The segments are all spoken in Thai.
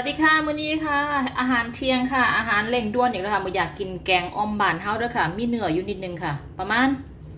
สวัสดีค่ะมื้อนี้ค่ะ อาหารเที่ยงค่ะ อาหารเร่งด่วนอีกแล้วค่ะบ่อยากกินแกงออมบานเฮาด้อค่ะ มีเนื้ออยู่นิดนึงค่ะ ประมาณ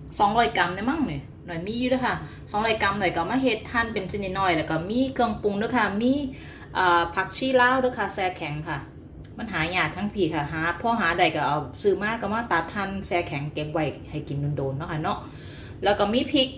200กรัมได้มั้งเนี่ยหน่อยมีอยู่ด้อค่ะ200กรัมหน่อยก็มาเฮ็ดหั่นเป็นชิ้นน้อยๆแล้วก็มีเครื่องปรุงด้อค่ะ มีเอ่อผักชีลาวด้อค่ะแซ่แข็งค่ะ มันหายากทั้งปีค่ะหาพ่อหาใดก็เอาซื้อมาก็มาตัดหั่นแซ่แข็งเก็บไว้ให้กินโดนๆเนาะค่ะเนาะแล้วก็มีพริก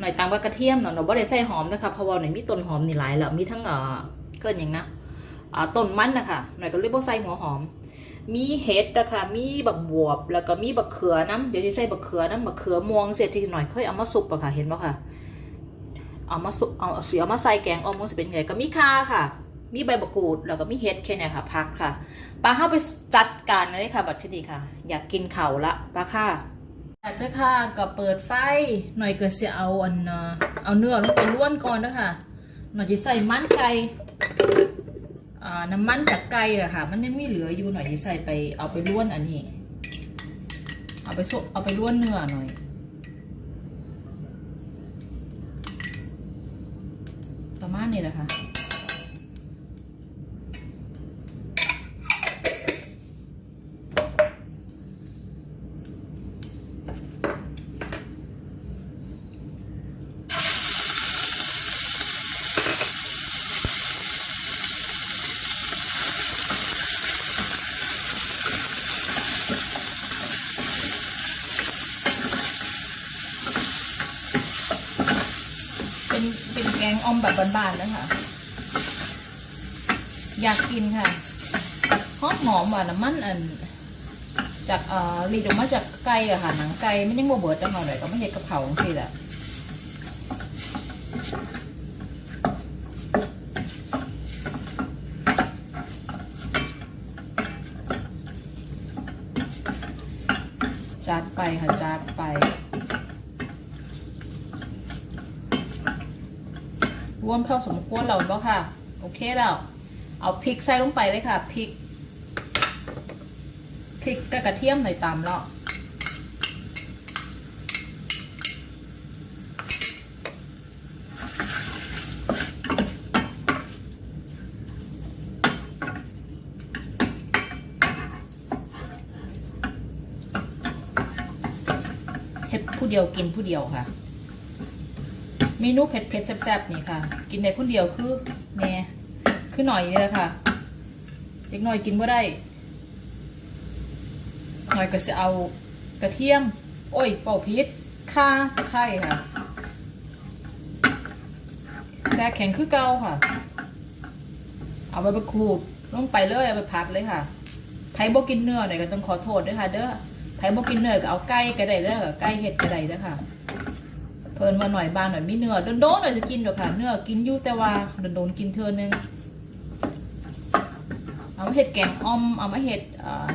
หน่อยตามกับกระเทียมเนาะเราบ่ได้ใส่หอมนะคะเพราะว่าหน่อยมีต้นหอมนี่หลายแล้วมีทั้งเอ่อ เกินอย่างนะต้นมันนะคะหน่อยก็เลยบ่ใส่หัวหอม มีเห็ดนะคะมีบักบวบ แล้วก็มีบักเขือน้ำเดี๋ยวที่ใส่บักเขือน้ำบักเขือม่วงเสร็จทีหน่อยเคยเอามาซุปอะค่ะ เห็นปะค่ะ เอามาซุปเอาเสียมาใส่แกงออมมันจะเป็นไงก็มีข่าค่ะ มีใบบักกูดแล้วก็มีเห็ดแค่นี้ค่ะพักค่ะปลาข้าไปจัดการเลยค่ะ บัดนี้ค่ะ อยากกินเข่าละปลาค่ะแรกด้วยค่ะก็เปิดไฟหน่อยก็จะเอาอันเอาเนื้อลงไปล้วนก่อนนะคะหน่อยจะใส่มันไก่ น้ำมันจากไก่อะค่ะ มันยังมีเหลืออยู่หน่อยใส่ไปเอาไปล้วนอันนี้ เอาไปสุเอาไปล้วนเนื้อหน่อยประมาณนี้แหละค่ะ งออมแบบบานๆนะคะ อยากกินค่ะหอมหอมหวานน้ำมันอันจากเอ่อรีดออกมาจากไก่อะค่ะหนังไก่ไมันยังโมเบิร์ดจังหน่อยก็ไม่เห็ดกระเพราสิแหละจัดไปค่ะจัดไป รวมเท่าสมควรเราแล้วค่ะ โอเคแล้วเอาพริกใส่ลงไปเลยค่ะพริกพริกกับกระเทียมหน่อยตามแล้วเฮ็ดผู้เดียวกินผู้เดียวค่ะ เมนูเผ็ดเผ็ดๆแซ่บๆนี่ค่ะ กินได้คนเดียวคือแม่คือหน่อยนี่แหละค่ะเด็กหน่อยกินบ่ได้หน่อยก็จะเอากระเทียม โอ้ยเป่าพิษข่าไข่ค่ะแซ่แข็งคือเก่าค่ะ เอาไปไปขูดลงไปเลยเอาไปผัดเลยค่ะไผบ่กินเนื้อหน่อยก็ต้องขอโทษด้วยค่ะ เด้อไผบ่กินเนื้อก็เอาไก่ก็ได้เด้อไก่เห็ดก็ได้เด้อค่ะ เพิ่นมาหน่อยบานหน่อยมีเนื้อโดนๆหน่อยจะกินดอกค่ะ เนื้อกินอยู่แต่ว่าโดนๆกินเทื่อนึงเอามาเห็ดแกงอ่อมเอามาเห็ด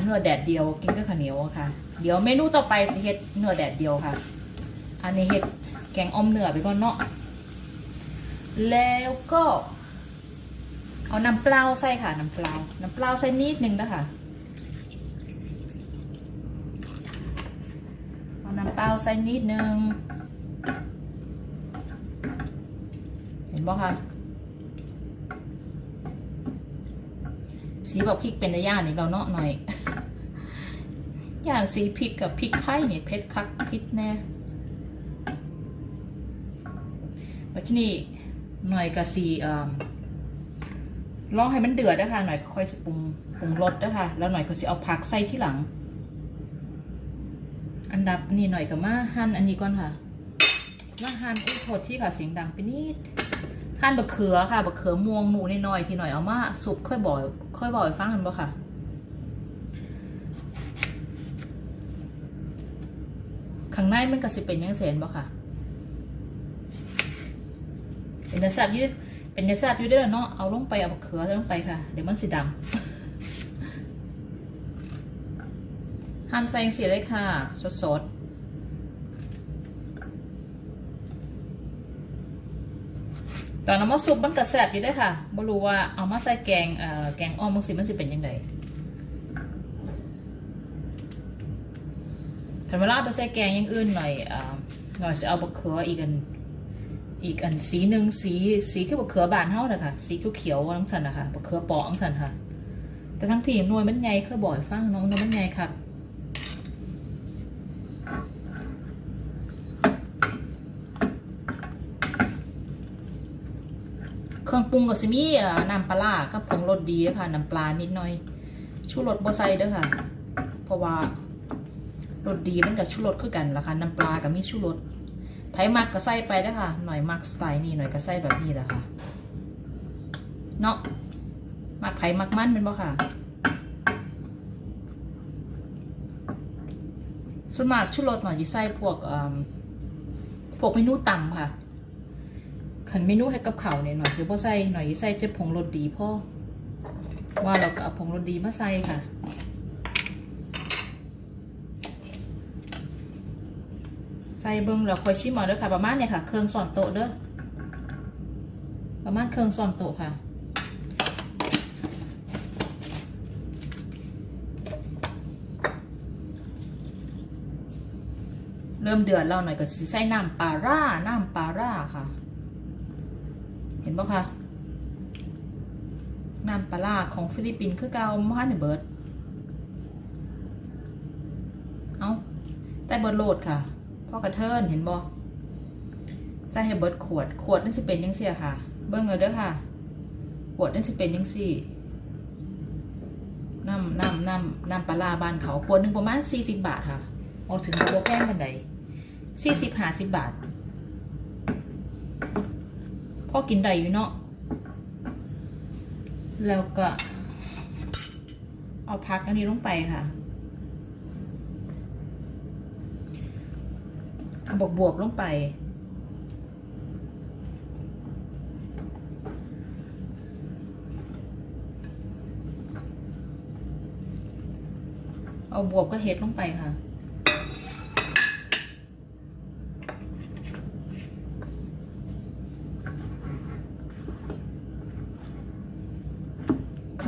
เนื้อแดดเดียวกินกับข้าวเหนียวค่ะ เดี๋ยวเมนูต่อไปจะเห็ดเนื้อแดดเดียวค่ะ อันนี้เห็ดแกงอ่อมเนื้อไปก่อนเนาะแล้วก็ เอาน้ำเปล่าใส่ค่ะน้ำเปล่าน้ำเปล่าใส่นิดนึงนะคะเอาน้ำเปล่าใส่นิดนึง เห็ นบ่คะสีแบบพริกเป็นระยะนี่เราเนาะหน่อยอย่างสีพริกกับพริกไทยนี่เผ็ดคักพริกแน่แล้วที่นี่หน่อยกับสีเอ่อลองให้มันเดือดนะคะหน่อยค่อยปรุงปรุงรสนะคะแล้วหน่อยก็สิเอาผักใส่ที่หลัง อันดับนี่หน่อยกับมาหั่นอันนี้ก่อนค่ะมาหั่นอุ้ยโทษที่ค่ะเสียงดังไปนิด หั่นบะเขือค่ะบะเขือม่วงหนูน้อยที่หน่อยเอามาสุปค่อยบ่อยค่อยบ่อยฟังกันบ่ค่ะข้างในมันก็สิเป็นยังเสียนบ่ค่ะ เป็นเนื้อสัตว์ยืดเป็นเนื้อสัตว์ยืดได้แล้วเนาะเอาลงไปเอาบะเขือลงไปค่ะ เดี๋ยวมันสิดำหั่นใส่สีเลยค่ะสดๆ ตอนเอามาซุปมันกระแสบอยู่ได้ค่ะบ่รู้ว่าเอามาใส่แกงเอ่อแกงอ้อมมันสิมันสิเป็นยังไงถ้าเวลาไปใส่แกงยังอื่นหน่อยเอ่อหน่อยจะเอาบะเขืออีกอันอีกอันสีหนึ่งสีสีคือบักเขือบานเฮานะค่ะสีเขียวๆจังซั่นนะคะบักเขือปอจังซั่นค่ะ แต่ทั้งพี่หน่วยมันใหญ่คือบ่อยฟังน้องน้อยมันใหญ่ค่ะ รื่องปรุงก็สิมีเอ่อน้ำปลากับผงรสดีค่ะน้ำปลานิดหน่อยชูรสบ่ใส่เด้อค่ะ เพราะว่ารสดีมันกับชูรสคือกันละค่ะน้ำปลากับมีชูรสไผมักก็ใส่ไปเด้อค่ะ หน่อยมักสไตล์นี้หน่อยก็ใส่แบบนี้แหละค่ะเนาะมักไผมักมันเป็นบ่ค่ะ ส่วนมากชูรสหน่อยจะใส่พวกพวกเมนูต่ำค่ะ ขันเมนูให้กับเขาเนี่ยหน่อยจะพอใส่หน่อยใส่เจะผงรสดีพ่อว่าเราก็เอาผงรสดีมาใส่ค่ะใส่เบิ้งเราคอยชิมเอาเด้อค่ะ ประมาณเนี่ยค่ะ เครื่องสอนโต๊ะเด้อประมาณเครื่องสอนโต๊ะค่ะ เริ่มเดือดแล้วหน่อยก็ใส่น้ำปลาร่าน้ำปลาร่าค่ะ ห็นปะคะน้ำปลาร่าของฟิลิปปินส์คือเกามาในเบิร์ดเอาแต่เบิร์ดโหลดค่ะพ่อกระเทินเห็นบอใส่ให้เบิร์ดขวด ขวดนั่นจะเป็นยังเสียค่ะ เบิ้งเอาเด้อค่ะ ขวดนั่นจะเป็นยังสี่น้ำน้ำน้ำน้ำปลาร่าบ้านเขาขวดหนึ่งประมาณสี่สิบบาทค่ะออกถึงตัวแพงบันไดสี่สิบห้าสิบบาท พอกินได้อยู่เนาะแล้วก็ เอาพักอันนี้ลงไปค่ะเอาบวบบวบๆลงไป เอาบวบก็เฮ็ดลงไปค่ะ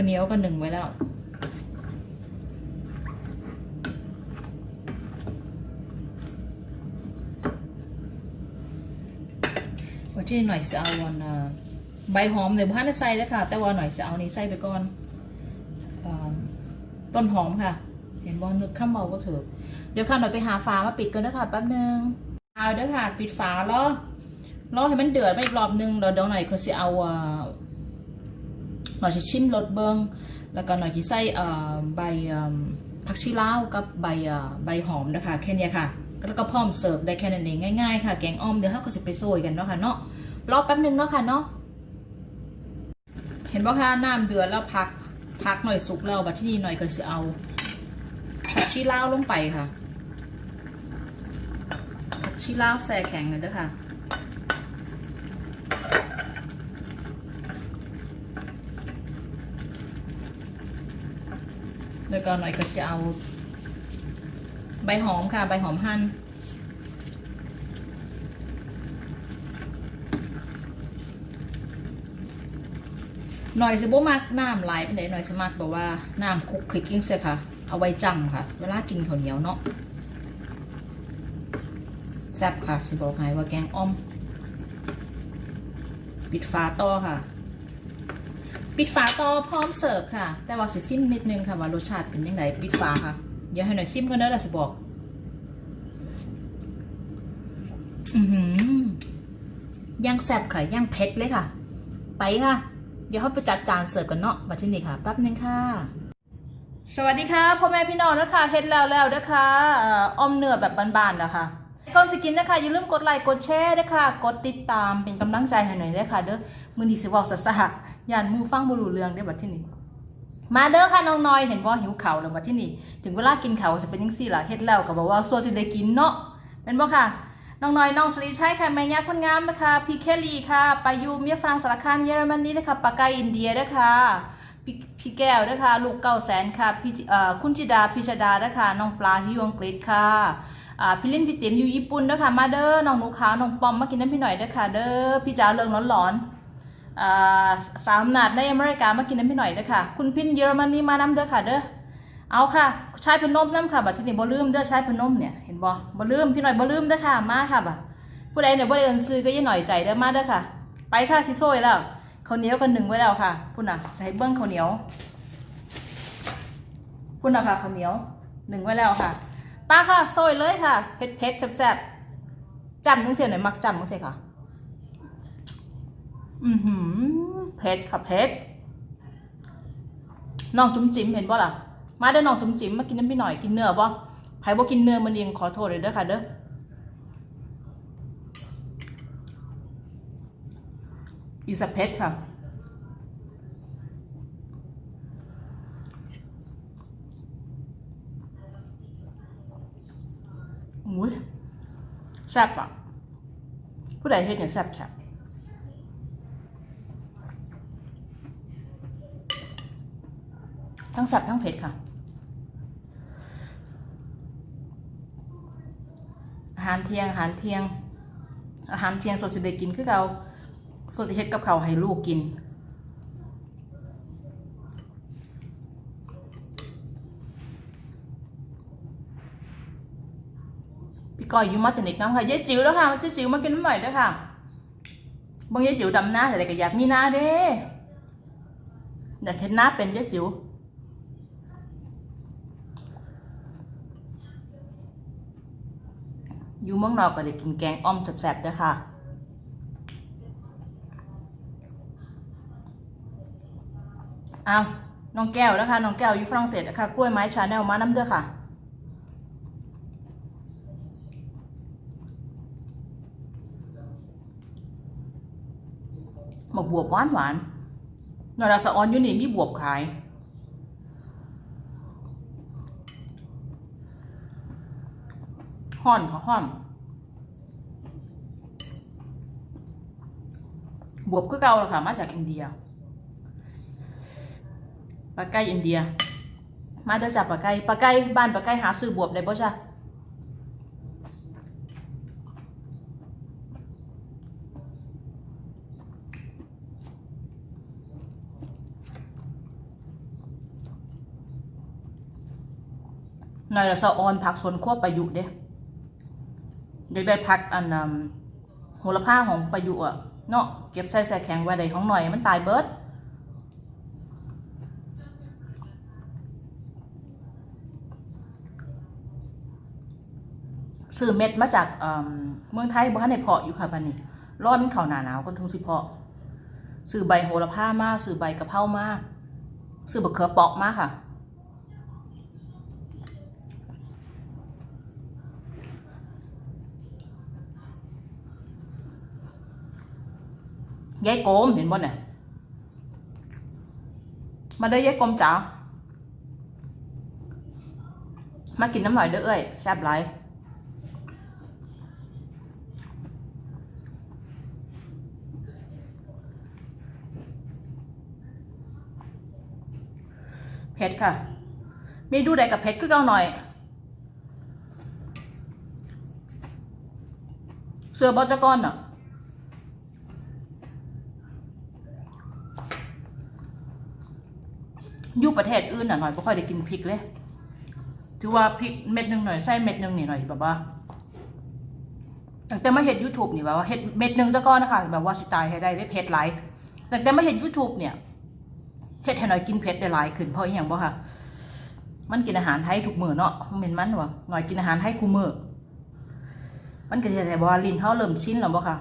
เหนียวก็หนึ่งไว้แล้ว ว่าที่หน่อยจะเอาวันอ่าใบหอมเดี๋ยวพันจะใส่แล้วค่ะ แต่ว่าหน่อยจะเอานี้ใส่ไปก่อนอต้นหอมค่ะ เห็นบอลนึกข้ามเบาก็เถอะเดี๋ยวค่ะหน่อยไปหาฝามาปิดกันนะคะแป๊บนึงเอาเด้อค่ะ ปิดฝาแล้วรอให้มันเดือดไปอีกรอบนึงเดี๋ยวเดี๋ยวหน่อยก็จะเอา น่อยจะชิมรสเบิงแล้วก็หน่อยจะใส่ใบผักชีลาวกับใบใบหอมนะคะแค่นี้ค่ะ แล้วก็พร้อมเสิร์ฟได้แค่นั้นเองง่ายๆค่ะแกงอ้อมเดี๋ยวเราก็จะไปโซยกันเนาะค่ะเนาะรอแป๊บนึงเนาะค่ะเนาะเห็นป่ะคะน้ำเดือดแล้วพักพักหน่อยสุกแล้วบัดที่นี่หน่อยก็จะเอาผักชีลาวลงไปค่ะผักชีลาวแช่แข็งกันด้อค่ะ แล้วก็หน่อยก็จะเอาใบหอมค่ะ ใบหอมหั่นหน่อยสิบ่มักน้ำไหลายเป็นไดหน่อยสมักบอกว่าน้ำคลุกคลิกกิ้งเสียค่ะ เอาไว้จำค่ะ เวลากินข้าวเหนียวเนาะแซ่บค่ะ สิบอกให้ว่าแกงอ้อม ปิดฝาต่อค่ะ ปิดฝาต่อพร้อมเสิร์ฟค่ะ แต่ว่าสิซิมนิดนึงค่ะว่ารสชาติเป็นยังไงปิดฝาค่ะ เดี๋ยวให้หน่อยซิมกันเด้อล่ะสิบอก อือหือย่างแซ่บค่ะย่างเผ็ดเลยค่ะ ไปค่ะ เดี๋ยวเขาไปจัดจานเสิร์ฟกันเนาะบัดนี้ค่ะแป๊บนึงค่ะ สวัสดีค่ะพ่อแม่พี่น้องนะคะเฮ็ดแล้วแล้วนะคะออมเนื้อแบบบานๆนะคะก่อนสกินนะคะอย่าลืมกดไลค์กดแชร์นะคะกดติดตามเป็นกำลังใจให้หน่อยด้ค่ะเด้อมือนี้สิเว้าซะซะ ย่านมูฟังบ่รู้เรื่องเด้บัดที่นี้มาเด้อค่ะน้องน้อยเห็นว่าหิวเข้าแล้วบัดที่นี้ถึงเวลากินเข้าจะเป็นจังซี่ล่ะเฮ็ดแล้วก็บอกว่าสัวสิได้กินเนาะเป็นบ่ค่ะน้องน้อยน้องสลีชัยค่ะแม่ย่าคนงามนะคะพี่เคลลีค่ะไปยูเมียฝรั่งสารคามเยอรมนีนะคะปากาอินเดียนะคะพี่พี่แก้วนะคะลูกเก้าแสนค่ะพี่คุณจิดาพิชดานะคะน้องปลาที่อยู่อังกฤษค่ะพี่ลินพี่เต็มอยู่ญี่ปุ่นนะคะมาเด้อน้องหนูขาวน้องปอมมากินน้ำพี่หน่อยเด้อค่ะเด้อพี่จ๋าเริงร้อนๆ สามนาดในอเมริกามากินน้ำพี่หน่อยเด้อค่ะ คุณพินเยอรมนีมาน้ำเด้อค่ะเด้อเอาค่ะใช้พนมน้ำค่ะบัดทีนี้บ่ลืมเด้อใช้พนมเนี่ยเห็นบ่บ่ลืมพี่หน่อยบ่ลืมเด้อค่ะมาค่ะบ่ผู้ใดเนี่ยบ่ได้เอินซื้อก็ยิ่หน่อยใจเด้อมาเด้อค่ะ ไปค่ะสิโซ่แล้วข้าวเหนียวกันหนึ่งไว้แล้วค่ะพุ่นน่ะใส่เบิ้องข้าวเหนียวพุ่นน่ะค่ะข้าวเหนียวหนึ่งไว้แล้วค่ะป้าค่ะโซ่เลยค่ะเผ็ดเผ็ดๆแซ่บๆจำจังเสียหน่อยมักจำจังเสียค่ะ อือหือเผ็ดค่ะเผ็ดน้องจุ๋มจิ๋มเห็นบ่ล่ะ มาเด้น้องจุ๋มจิ๋มมากินน้ำพี่หน่อยกินเนื้อบ่ใครบ่กินเนื้อมันเองขอโทษเลยเด้อค่ะเด้ออีสเพชค่ะอุ้ยแซ่บอะ ผู้ใดเฮ็ดเนี่ยแซ่บแซ่ ทั้งแซ่บทั้งเผ็ดค่ะ อาหารเที่ยงอาหารเที่ยง อาหารเที่ยงสดสิได้กินคือเราส่วนที่เฮ็ดกับเขาให้ลูกกินพี่ก้อยอยู่มาจากเด็กน้ำค่ะยายจิ๋วแล้วค่ะยายจิ๋วมากินน้ำหน่อยด้วยค่ะบางยายจิ๋วดำหน้าแต่ก็อยากมีหน้าเด้อยากเห็นหน้าเป็นยายจิ๋ว อยู่เมืองนอกก็ได้กินแกงอ้อมแซ่บๆด้วยค่ะ เอาน้องแก้วนะคะน้องแก้วอยู่ฝรั่งเศสนะคะกล้วยไม้ชาแนลมาน้ำเด้อค่ะหมกบวบหวานหวานๆหน่อยละสะออนอยู่นี่มีบวบขาย ห่อนค่ะห่อนบวบก็เก่าแล้วค่ะ มาจากอินเดียปลาไก่อินเดีย มาเด้อจับปลาไก่ปลาไก่บ้านปลาไก่หาซื้อบวบได้บ่จ้ะหน่อยละสะออนผักสวนครัวประยุกต์เด้ อยากได้ผักอันนำโหระพาของประยุอะเนาะเก็บใส่ใส่แข็งไว้ได้ของหน่อยมันตายเบิดซื้อเม็ดมาจากเมืองไทยบ้านในเพาะอยู่ค่ะปันนี้ร้อนเข่าหนาหนาวก็ถึงสิเพาะซื้อใบโหระพามาซื้อใบกะเพรามาซื้อบักเขือเปอกมาค่ะ ยายโกมเห็นบ่เนี่ยมาเด้อยายโกมจ๋ามากินน้ำหน่อยเด้อเอ้ยแซ่บหลายเผ็ดค่ะ มีดูได้กับเผ็ดคือเก่าหน่อย เสือบอจก้อนอะ อยู่ ประเทศอื่นน่ะหน่อยบ่ค่อยได้กินพริกเลย ถือว่าพริกเม็ดหนึ่งหน่อยไส้เม็ดหนึ่งนี่หน่อยแบบว่าตั้งแต่มาเห็น YouTube นี่แบบว่าเห็ดเม็ดหนึ่งจะก้อนนะคะแบบว่าสไตล์ให้ได้ได้เผ็ดหลายตั้งแต่มาเห็น YouTube เนี่ยเฮ็ดให้หน่อยกินเผ็ดได้หลายขึ้นเพราะอย่างบ่ค่ะ มันกินอาหารไทยทุกมื้อเนาะมันเป็นมันวะหน่อยกินอาหารไทยคู่มื้อมันก็สิได้บ่ว่าลิ้นเฮาเริ่มชินแล้วบ่ค่ะ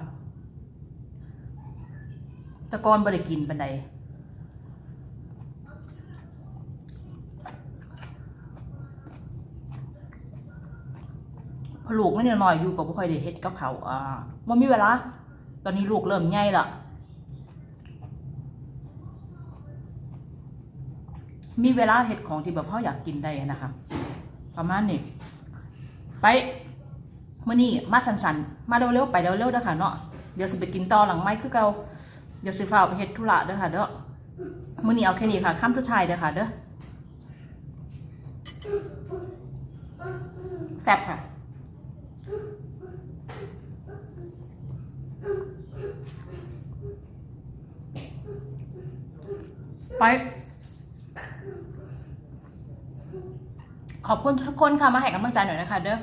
ต่ก่อนบ่ได้กินปานใด พอลูกไม่น้อยอยู่กับบ่ค่อยได้เฮ็ดกับเขาอ่าบ่มีเวลา ตอนนี้ลูกเริ่มใหญ่ละมีเวลาเฮ็ดของที่แบบเขาอยากกินได้นะคะ ประมาณนี้ไปมื้อนี้มาสันๆมาเร็วๆไปเร็วๆเด้อค่ะเนาะเดี๋ยวสิไปกินต่อหลังไม้คือเก่าเดี๋ยวสิฟ้าไปเฮ็ดธุระเด้อค่ะเด้อมื้อนี้เอาแค่นี้ค่ะค่ำสุดท้ายเด้อค่ะเด้อแซ่บค่ะ ไปขอบคุณทุกคนค่ะ มาให้กำลังใจหน่อยนะคะเด้อ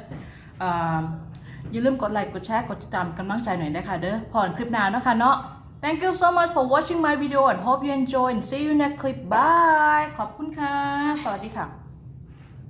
อย่าลืมกดไลค์ กดแชร์ กดติดตามกำลังใจหน่อยนะคะเด้อผ่อนคลิปหน้านนะคะเนาะ Thank you so much for watching my video and hope you enjoy and see you next clip bye ขอบคุณค่ะ สวัสดีค่ะ